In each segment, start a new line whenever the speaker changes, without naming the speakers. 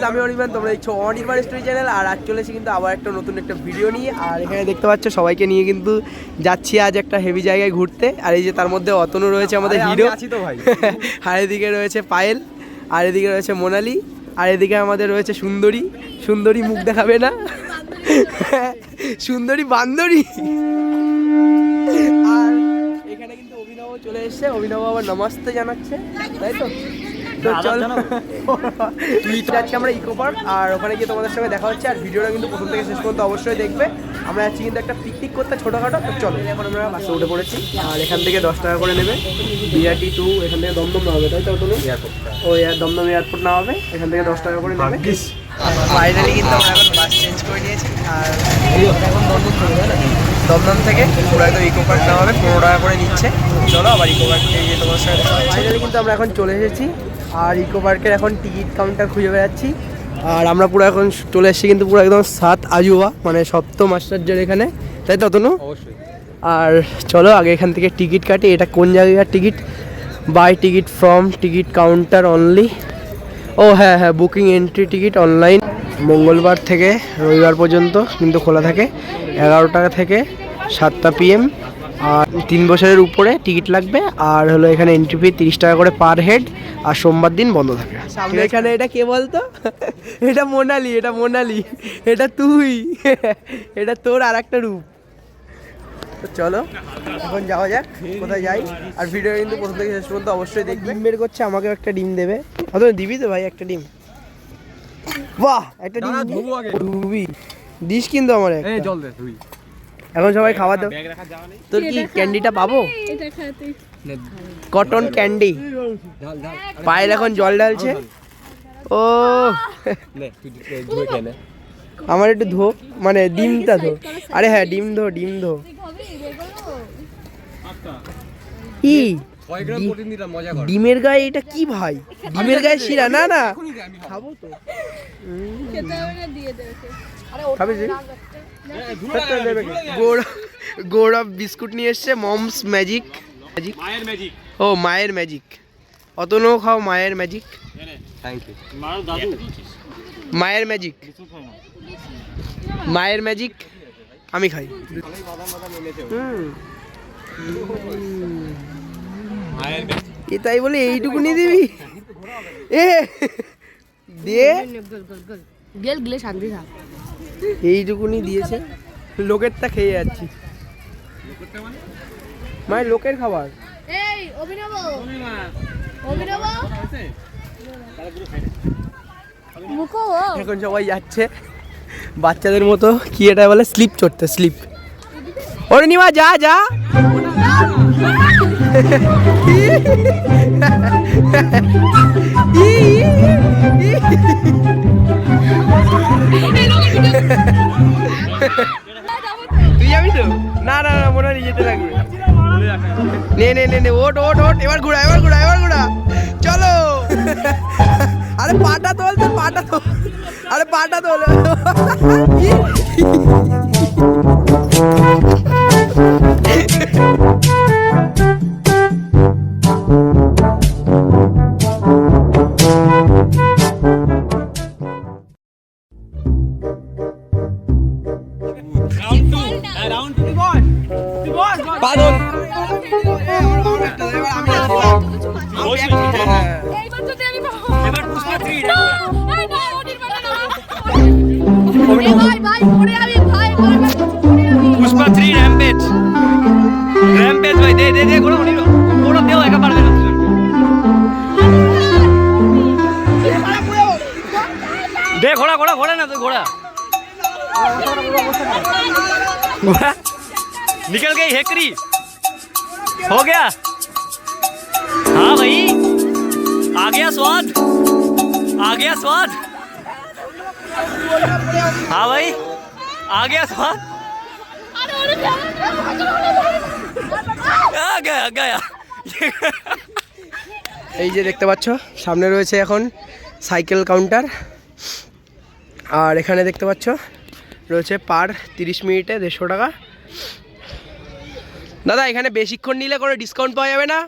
Guys আমি অনির্বাণ তোমরা দেখছ অনির্বাণ স্টোরি চ্যানেল আর আজ চলেছি কিন্তু আবার একটা নতুন একটা ভিডিও নিয়ে। আর এখানে দেখতে পাচ্ছ সবাইকে নিয়ে কিন্তু যাচ্ছি আজ একটা হেভি জায়গায় ঘুরতে। আর এই যে তার মধ্যে অতনু রয়েছে আমাদের হিরো
আছি তো ভাই।
আর এদিকে রয়েছে পায়েল আর এদিকে রয়েছে মোনালি আর এদিকে আমাদের রয়েছে সুন্দরী। সুন্দরী মুখ দেখাবে না? সুন্দরী বান্দরী। আর এখানে কিন্তু অভিনব চলে এসেছে। অভিনব আবার নমস্তে জানাচ্ছে। তাই তো? তো চল। তুই যাচ্ছি আমরা ইকো পার্ক আর ওখানে গিয়ে তোমাদের সঙ্গে দেখা হচ্ছে আর ভিডিওটা কিন্তু প্রথম থেকে শেষ পর্যন্ত অবশ্যই দেখবে। আমরা যাচ্ছি কিন্তু একটা পিকনিক করতে ছোটোখাটো তো চলো। এখন আমরা বাসে উঠে পড়েছি আর এখান থেকে দশ টাকা করে নেবে। বিআরটি টু এখান থেকে দমদম না হবে তাই তো তুমি ও এয়ার দমদম এয়ারপোর্ট না হবে এখান থেকে দশ টাকা করে নেবে। ফাইনালি কিন্তু আমরা এখন বাস চেঞ্জ করে নিয়েছি আর এখন দমদম থেকে তাই না? দমদম থেকে পুরো একদম ইকো পার্ক নেওয়া হবে পনেরো টাকা করে নিচ্ছে। চলো আবার ইকো পার্কে গিয়ে তোমার সাথে ফাইনালি কিন্তু আমরা এখন চলে এসেছি আর ইকো পার্কের এখন টিকিট কাউন্টার খুঁজে বেড়াচ্ছি। আর আমরা পুরো এখন চলে এসেছি কিন্তু পুরো একদম সাত আজুয়া মানে সপ্তম আশ্চর্যের এখানে। তাই তো তনু?
অবশ্যই।
আর চলো আগে এখান থেকে টিকিট কাটি এটা কোন জায়গার ticket buy ticket from ticket counter only ও হ্যাঁ হ্যাঁ বুকিং এন্ট্রি টিকিট অনলাইন মঙ্গলবার থেকে রবিবার পর্যন্ত কিন্তু খোলা থাকে এগারো টাকা থেকে সাতটা পিএম আর তিন বছরের উপরে টিকিট লাগবে আর হলো এখানে এন্ট্রি ফি তিরিশ টাকা করে পার হেড আর সোমবার দিন বন্ধ থাকে। সামনে এখানে এটা কে বলতো? এটা মোনালি এটা মোনালি এটা তুই এটা তোর আর একটা রূপ। তো চলো এখন যাওয়া যাক কোথায় যাই। আর ভিডিও কিন্তু প্রথম থেকে শেষ পর্যন্ত অবশ্যই দেখবে। ডিম বের করছে আমাকেও একটা ডিম দেবে। অত দিবি তো ভাই একটা ডিম? বাহ একটা ডিম দিস কিন্তু আমার একটা।
এই জল দে তুই
এখন সবাই খাওয়া দাও। তোর কি ক্যান্ডিটা পাবো? কটন ক্যান্ডি
ঢাল ঢাল
পায়েল এখন জল ঢালছে। ও। আমার একটু ধো মানে ডিমটা ধো। আরে হ্যাঁ ডিম ধো ডিম ধো। ই।
মজা কর।
ডিমের গায়ে এটা কি ভাই? ডিমের গায়ে শিরা? না না। খাব। তো
খেতে হবে না দিয়ে দে ওকে
খাবি তুই? গৌরব গৌরব বিস্কুট নিয়ে এসছে মমস ম্যাজিক। ম্যাজিক?
মায়ের ম্যাজিক।
ও মায়ের ম্যাজিক। অতনও খাও মায়ের ম্যাজিক।
থ্যাংক ইউ
মায়ের ম্যাজিক। মায়ের ম্যাজিক আমি খাই। হুম। এ তাই বলে এইটুকুনি দিবি? এ দিয়ে
গেল গেলে শান্তি থাক।
এইটুকুনি দিয়েছে। লোকেরটা খেয়ে যাচ্ছি। মানে লোকের খাবার?
এই অভিনব। অভিনব।
এখন সবাই যাচ্ছে। বাচ্চাদের মতো কি এটা বলে? স্লিপ চড়তে স্লিপ। ওরে নিমা যা। যা তুই যাবি তো? না না না, মনে হয় যেতে লাগবে। নে নে নে নে ওট ওট ওট এবার ঘুরা এবার ঘুরা এবার ঘুরা। চলো। আরে পাটা তোল তো, পাটা তোল। আরে পাটা তোল।
আমি পুষ্পা
থ্রি র্যাম্পেজ র্যাম্পেজ ভাই, দে দে দে, ঘোড়া উনি ঘোড়া, দেও, একা পারবে না। দে, ঘোড়া ঘোড়া ঘোড়া না তুই ঘোড়া। घोड़ा निकल गई हेकरी हो गया हाँ भाई आ गया स्वाद आ गया स्वाद हाँ भाई आ गया स्वाद आ गया गया
এই যে দেখতে পাচ্ছ সামনে রয়েছে এখন সাইকেল কাউন্টার আর এখানে দেখতে পাচ্ছ রয়েছে পার তিরিশ মিনিটে দেড়শো টাকা দাদা, এখানে বেশিক্ষণ নিলে কোনো ডিসকাউন্ট পাওয়া যাবে না?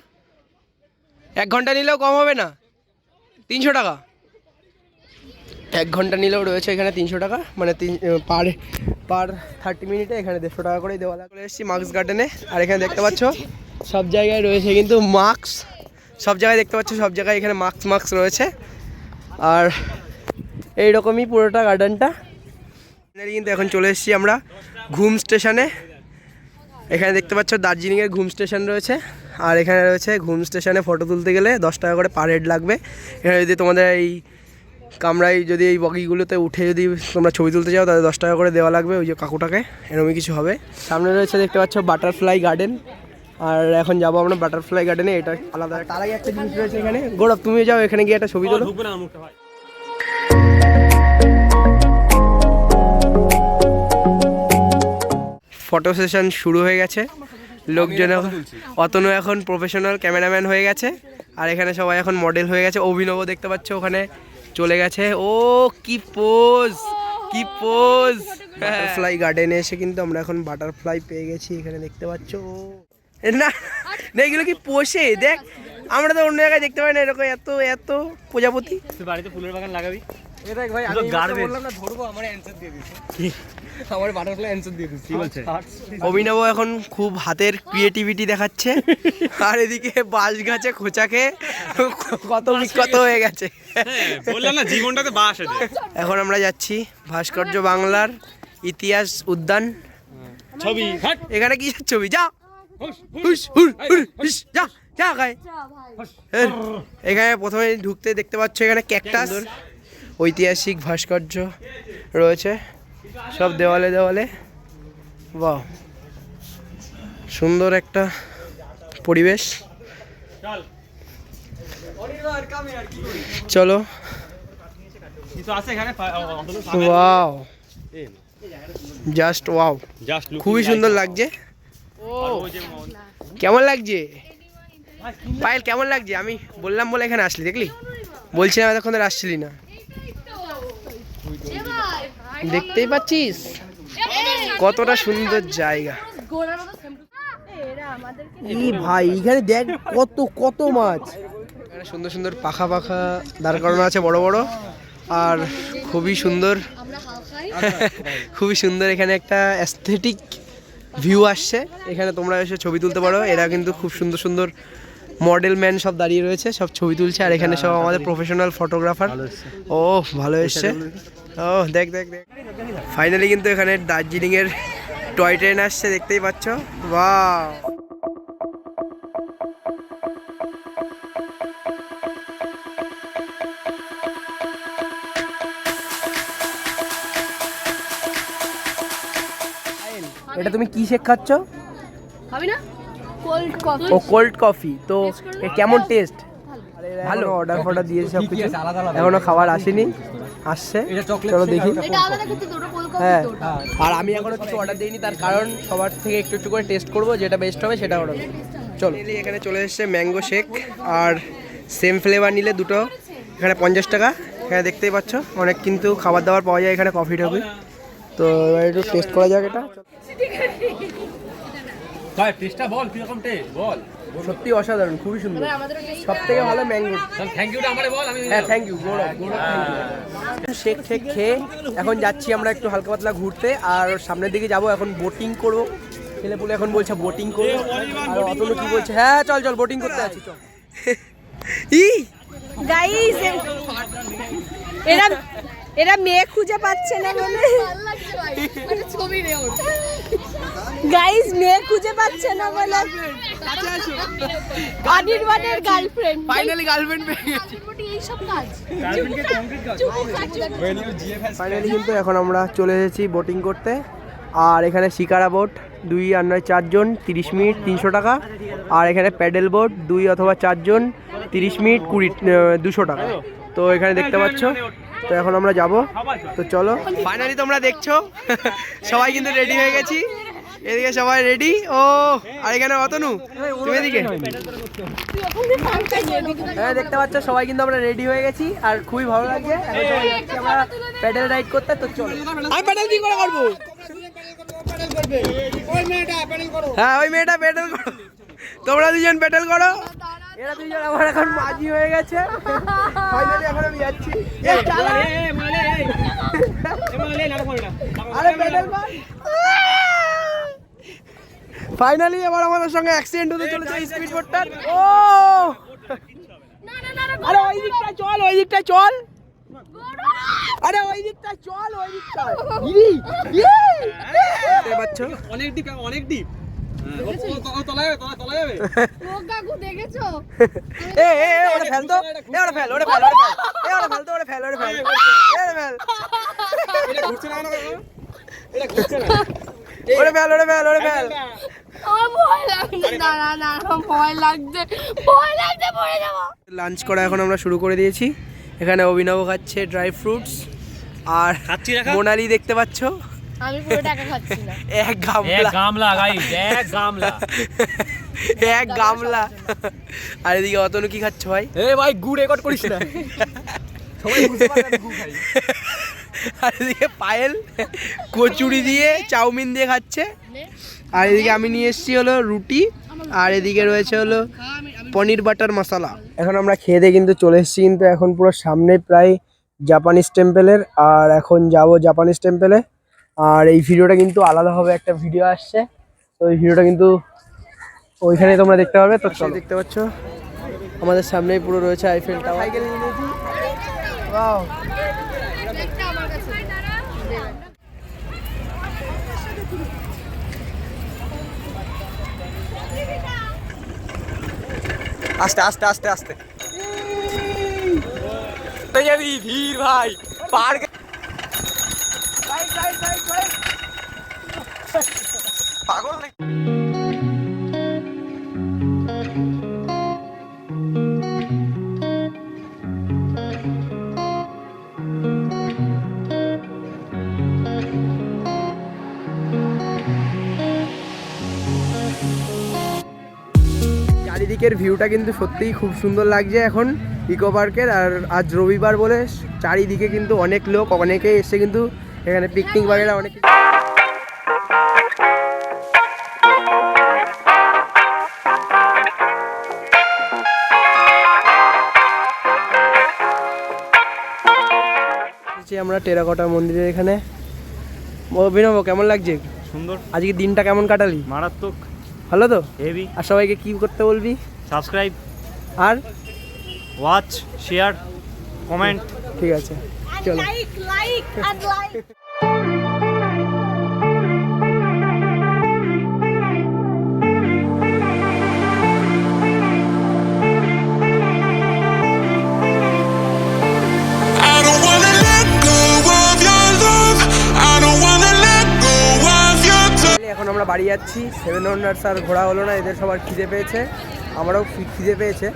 এক ঘণ্টা নিলেও কম হবে না? তিনশো টাকা? এক ঘণ্টা নিলেও রয়েছে এখানে তিনশো টাকা? মানে তিন পার পার থার্টি মিনিটে এখানে দেড়শো টাকা করেই দেওয়া চলে এসেছি মার্কস গার্ডেনে আর এখানে দেখতে পাচ্ছ, সব জায়গায় রয়েছে কিন্তু মার্কস সব জায়গায় দেখতে পাচ্ছ, সব জায়গায় এখানে মার্কস মার্কস রয়েছে। আর এইরকমই পুরোটা গার্ডেনটা কিন্তু এখন চলে এসেছি আমরা ঘুম স্টেশনে। এখানে দেখতে পাচ্ছ দার্জিলিংয়ের ঘুম স্টেশন রয়েছে আর এখানে রয়েছে ঘুম স্টেশনে ফটো তুলতে গেলে দশ টাকা করে পার হেড লাগবে। এখানে যদি তোমাদের এই কামরায় যদি এই বগিগুলোতে উঠে যদি তোমরা ছবি তুলতে চাও তাহলে দশ টাকা করে দেওয়া লাগবে ওই যে কাকুটাকে এরকমই কিছু হবে। সামনে রয়েছে দেখতে পাচ্ছ বাটারফ্লাই গার্ডেন আর এখন যাব আমরা বাটারফ্লাই গার্ডেনে এটা আলাদা তার আগে একটা জিনিস রয়েছে এখানে। গৌরব তুমি যাও এখানে গিয়ে একটা ছবি তোলো। ফটো সেশন শুরু হয়ে গেছে। লোকজন এখন অতনু এখন প্রফেশনাল ক্যামেরাম্যান হয়ে গেছে। আর এখানে সবাই এখন মডেল হয়ে গেছে। অভিনব দেখতে পাচ্ছ ওখানে চলে গেছে। ও কি পোজ কি পোজ বাটারফ্লাই গার্ডেনে এসে কিন্তু আমরা এখন বাটারফ্লাই পেয়ে গেছি। এখানে দেখতে পাচ্ছ। না! না, এগুলো কি পোষে দেখ আমরা তো অন্য জায়গায় দেখতে পাই না এরকম এত এত প্রজাপতি।
বাড়িতে ফুলের বাগান লাগাবি?
এ দেখ ভাই আমি বললাম না ধরবো আমার অ্যানসার দিয়ে দিয়েছে। আমার বাটারফ্লাই অ্যানসার দিয়ে
বলছে?
অভিনব এখন খুব হাতের ক্রিয়েটিভিটি দেখাচ্ছে। আর এদিকে বাঁশ গাছে খোঁচাকে কত বিখ্যাত হয়ে গেছে।
বললাম না জীবনটাতে বাস আছে
এখন আমরা যাচ্ছি ভাস্কর্য বাংলার ইতিহাস উদ্যান।
ছবি
এখানে কি ছবি? যা। যা যা গায়ে। এখানে প্রথমে ঢুকতে দেখতে পাচ্ছ এখানে ক্যাকটাস। ঐতিহাসিক ভাস্কর্য রয়েছে। সব দেওয়ালে দেওয়ালে। বাহ। সুন্দর একটা পরিবেশ। চলো। ওয়াও জাস্ট ওয়াও খুবই সুন্দর লাগছে। কেমন লাগছে? পায়েল কেমন লাগছে? আমি বললাম বলে এখানে আসলি দেখলি? বলছিলাম এতক্ষণ আসছিলি না। দেখতেই পাচ্ছিস? কতটা সুন্দর জায়গা। ই ভাই এখানে দেখ কত কত মাছ। এখানে সুন্দর সুন্দর পাখা পাখা দাঁড় করানো আছে বড় বড় আর খুবই সুন্দর খুবই সুন্দর এখানে একটা অ্যাস্থেটিক ভিউ আসছে। এখানে তোমরা এসে ছবি তুলতে পারো এরা কিন্তু খুব সুন্দর সুন্দর মডেল ম্যান সব দাঁড়িয়ে রয়েছে সব ছবি তুলছে আর এখানে সব আমাদের প্রফেশনাল ফটোগ্রাফার ও ভালো এসছে। ও দেখ দেখ দেখ। ফাইনালি কিন্তু এখানে দার্জিলিংয়ের টয় ট্রেন আসছে দেখতেই পাচ্ছ। বা এটা তুমি কি শেক খাচ্ছ?
খাবি না? কোল্ড কফি
ও কোল্ড কফি তো কেমন টেস্ট ভালো। অর্ডার ফর্ডার দিয়েছে সব কিছু এখনও খাবার আসেনি। আসছে। চলো দেখি।
কফি
হ্যাঁ। আর আমি এখনও কিছু অর্ডার দিইনি তার কারণ সবার থেকে একটু একটু করে টেস্ট করব যেটা বেস্ট হবে সেটা অর্ডার চলো। এখানে চলে এসেছে ম্যাঙ্গো শেক আর সেম ফ্লেভার নিলে দুটো। এখানে পঞ্চাশ টাকা। এখানে দেখতেই পাচ্ছ অনেক কিন্তু খাবার দাবার পাওয়া যায় এখানে কফি টফি তো এবার একটু টেস্ট করা যাক এটা।
টেস্টটা বল কীরকম টেস্ট বল।
সত্যি অসাধারণ খুবই সুন্দর। সব থেকে ভালো ম্যাঙ্গো হ্যাঁ thank you Gourab shake shake খেয়ে এখন যাচ্ছি আমরা একটু হালকা পাতলা ঘুরতে আর সামনের দিকে যাব এখন বোটিং করব। ছেলেপুলে এখন বলছে বোটিং করব। আর অতনু কি বলছে? হ্যাঁ চল চল বোটিং করতে আছি চল। ই!
গাইস এরা এরা মেয়ে খুঁজে পাচ্ছে না বলে গাইস মেয়ে খুঁজে পাচ্ছে না বলে অনির্বাণের গার্লফ্রেন্ড
ফাইনালি গার্লফ্রেন্ড পেয়ে গেছি।
মোটামুটি এই সব কাজ।
ফাইনালি কিন্তু এখন আমরা চলে এসেছি বোটিং করতে। আর এখানে শিকারা বোট দুই আর নয় চারজন তিরিশ মিনিট তিনশো টাকা। আর এখানে প্যাডেল বোট দুই অথবা চারজন তিরিশ মিনিট কুড়ি দুশো টাকা। তো এখানে দেখতে পাচ্ছ। তো এখন আমরা যাব। তো চলো। ফাইনালি তোমরা দেখছ। সবাই কিন্তু রেডি হয়ে গেছি। এদিকে সবাই রেডি ও আর এখানে অতনু? তুমি এদিকে? হ্যাঁ দেখতে পাচ্ছ সবাই কিন্তু আমরা রেডি হয়ে গেছি আর খুবই ভালো লাগছে। আমরা প্যাডেল রাইড করতে তো চলো। আমি প্যাডেল কি করে করব? হ্যাঁ ওই মেয়েটা প্যাডেল করো। তোমরা দুজন প্যাডেল করো। এরা দুজন আমার এখন মাঝি হয়ে গেছে। ফাইনালি এখন আমি যাচ্ছি। এই চালা। আরে মার। ফাইনালি আবার আমাদের সঙ্গে অ্যাক্সিডেন্ট হতে চলেছে স্পিড বোটটার ও
না না না না
আরে ওই দিকটা চল ওই দিকটা চল। আরে ওই দিকটা চল ওই দিকটা। ইরি দেখতে পাচ্ছ?
অনেক ডিপ অনেক ডিপ
ফেল ওরে এ ওটা ফেল ওরে ফেল লাঞ্চ করা এখন আমরা শুরু করে দিয়েছি। এখানে অভিনব খাচ্ছে ড্রাই ফ্রুটস আর মোনালি দেখতে পাচ্ছ?
আমি পুরো টাকা খাচ্ছি না।
এক
এক
গামলা
গামলা গাইস এক গামলা।
এক গামলা। আর এদিকে অতনু কি খাচ্ছ ভাই?
এ ভাই গু রেকর্ড করিস না। সবাই বুঝতে পারবে আমি খাই।
আর এদিকে পায়েল কচুরি দিয়ে চাউমিন দিয়ে খাচ্ছে। আর এদিকে আমি নিয়ে এসেছি হলো রুটি আর এদিকে রয়েছে হলো পনির বাটার মশলা। এখন আমরা খেয়ে দিয়ে কিন্তু চলে এসেছি কিন্তু এখন পুরো সামনে প্রায় জাপানিজ টেম্পেলের আর এখন যাব জাপানিজ টেম্পেলে আর এই ভিডিওটা কিন্তু আলাদাভাবে একটা ভিডিও আসছে। তো এই ভিডিওটা কিন্তু ওইখানে তোমরা দেখতে পারবে তো চলো। দেখতে পাচ্ছ? আমাদের সামনেই পুরো রয়েছে আইফেল টাওয়ার সাইকেল নিয়ে নিয়েছি Wow.
একটা আমার কাছে
আস্তে আস্তে আস্তে আস্তে। তুই যাবি ভিড় ভাই পার্ক
চারিদিকের ভিউটা কিন্তু সত্যিই খুব সুন্দর লাগছে এখন ইকো পার্কের আর আজ রবিবার বলে চারিদিকে কিন্তু অনেক লোক অনেকে এসে কিন্তু এখানে পিকনিক বাগেরা অনেক আমরা টেরাকোটা মন্দিরের এখানে। অভিনব কেমন লাগছে?
সুন্দর।
আজকে দিনটা কেমন কাটালি?
মারাত্মক।
ভালো তো?
হেভি
আর সবাইকে কি করতে বলবি?
সাবস্ক্রাইব
আর?
ওয়াচ শেয়ার কমেন্ট
ঠিক আছে। চলো।
লাইক লাইক আর লাইক
আমরা বাড়ি যাচ্ছি। সেভেন ওয়ান্ডার্স আর ঘোরা হলো না, এদের সবার খিদে পেয়েছে। আমারও খিদে পেয়েছে।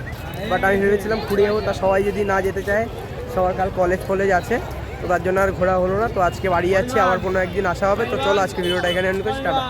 বাট আমি ভেবেছিলাম ঘুরে যাব, তা সবাই যদি না যেতে চায়, সবার কাল কলেজ ফলেজ আছে। তো তার জন্য আর ঘোরা হলো না। তো আজকে বাড়ি যাচ্ছি, আবার কোনো একদিন আসা হবে। তো চলো আজকে ভিডিওটা এখানে এন্ড করছি, টাটা।